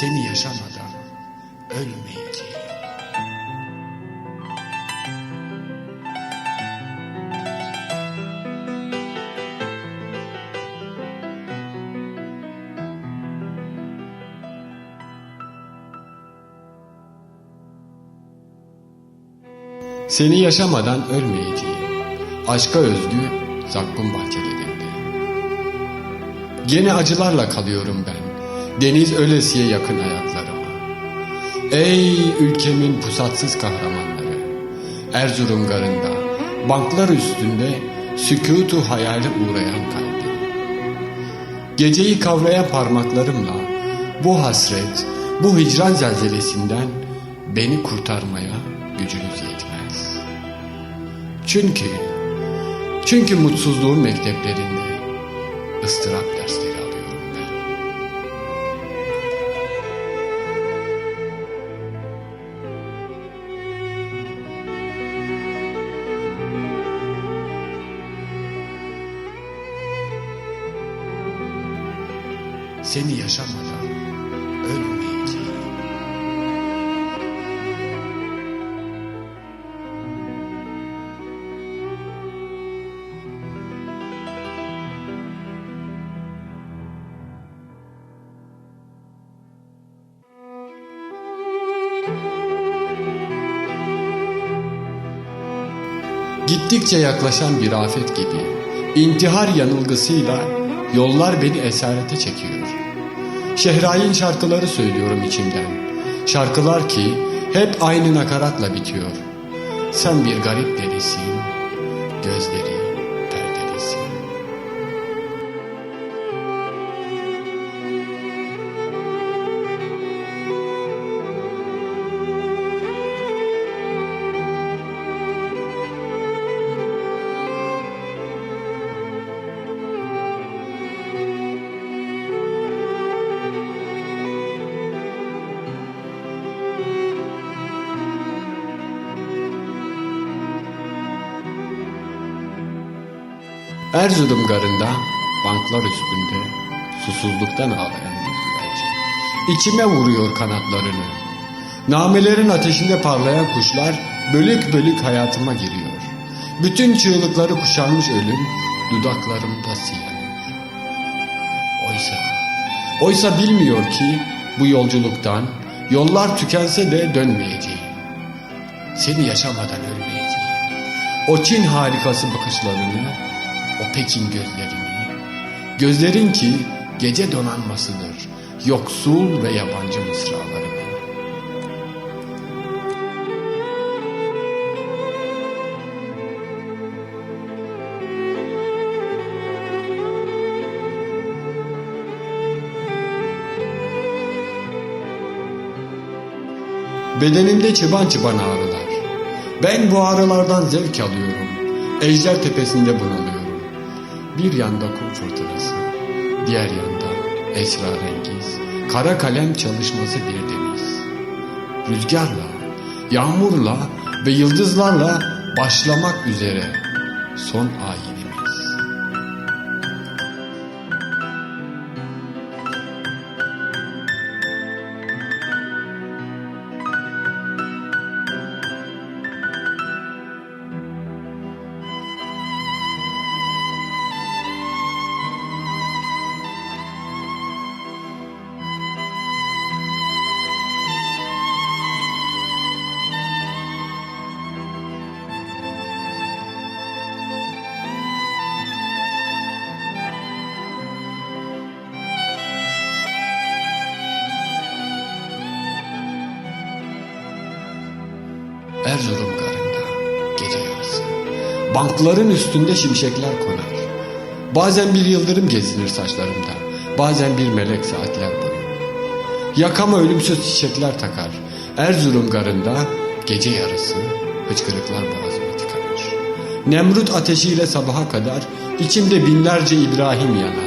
Seni yaşamadan ölmeyeceğim. Seni yaşamadan ölmeyeceğim. Aşka özgü zakkum bahçelerinde. Gene acılarla kalıyorum ben. Deniz ölesiye yakın ayaklarıma. Ey ülkemin pusatsız kahramanları. Erzurum garında, banklar üstünde sükutu hayali uğrayan kalbim. Geceyi kavrayan parmaklarımla bu hasret, bu hicran zelzelesinden beni kurtarmaya gücünüz yetmez. Çünkü, çünkü mutsuzluğun mekteplerinde ıstırap dersleri Seni yaşamadan ölmeyeceğim. Gittikçe yaklaşan bir afet gibi intihar yanılgısıyla yollar beni esarete çekiyor. Şehrayin şarkıları söylüyorum içimden. Şarkılar ki hep aynı nakaratla bitiyor. Sen bir garip delisin, gözleri Erzurum garında banklar üstünde susuzluktan ağlayan bir güvercin. İçime vuruyor kanatlarını. Namelerin ateşinde parlayan kuşlar bölük bölük hayatıma giriyor. Bütün çığlıkları kuşanmış ölüm dudaklarımda siyanıyor. Oysa, oysa bilmiyor ki bu yolculuktan yollar tükense de dönmeyeceğim. Seni yaşamadan ölmeyeceğim. O Çin harikası bakışlarını, o Pekin gözlerini, gözlerin ki gece donanmasıdır, yoksul ve yabancı mısralarını. Bedenimde çıban çıban ağrılar. Ben bu ağrılardan zevk alıyorum. Ejder tepesinde bunalıyorum. Bir yanda kum fırtınası, diğer yanda esrarengiz, kara kalem çalışması bir deniz. Rüzgarla, yağmurla ve yıldızlarla başlamak üzere son ayinimiz. Erzurum garında gece yarısı. Bankların üstünde şimşekler konar. Bazen bir yıldırım gezinir saçlarımda. Bazen bir melek saatler boyu. Yakama ölümsüz çiçekler takar. Erzurum garında gece yarısı hıçkırıklar boğazıma tıkanır. Nemrut ateşiyle sabaha kadar içimde binlerce İbrahim yanar.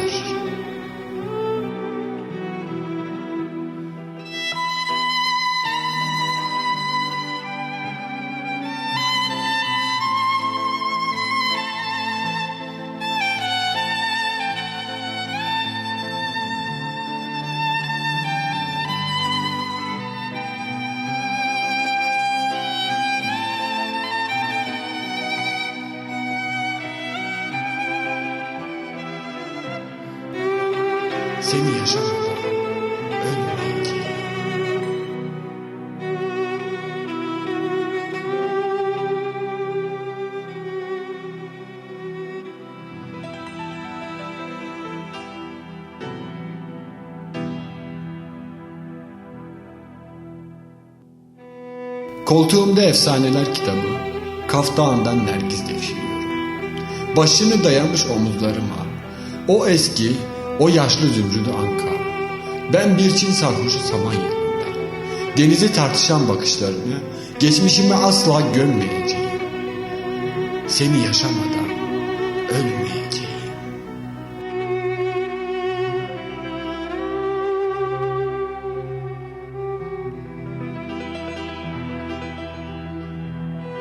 Seni yaşamadan ölmeyeceğim. Koltuğumda efsaneler kitabı, kaftağından nergis devşiriyorum. Başını dayamış omuzlarıma, o eski, o yaşlı zümrüdü anka. Ben bir Çin sarhoşu saman yanında. Denizi tartışan bakışlarını, geçmişimi asla gömmeyeceğim. Seni yaşamadan ölmeyeceğim.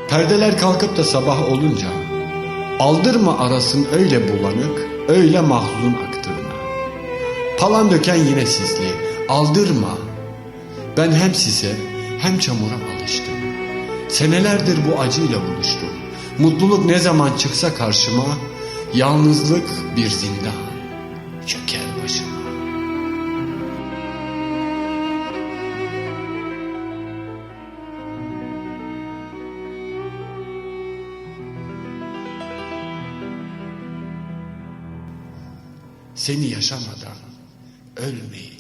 Perdeler kalkıp da sabah olunca Aldırma arasın öyle bulanık Öyle mahzun aktığına Palan döken yine sisli Aldırma. Ben hem sise hem çamura alıştım. Senelerdir bu acıyla buluştum. Mutluluk ne zaman çıksa karşıma Yalnızlık bir zindan Çöker başıma. Seni yaşamadan ölmeyi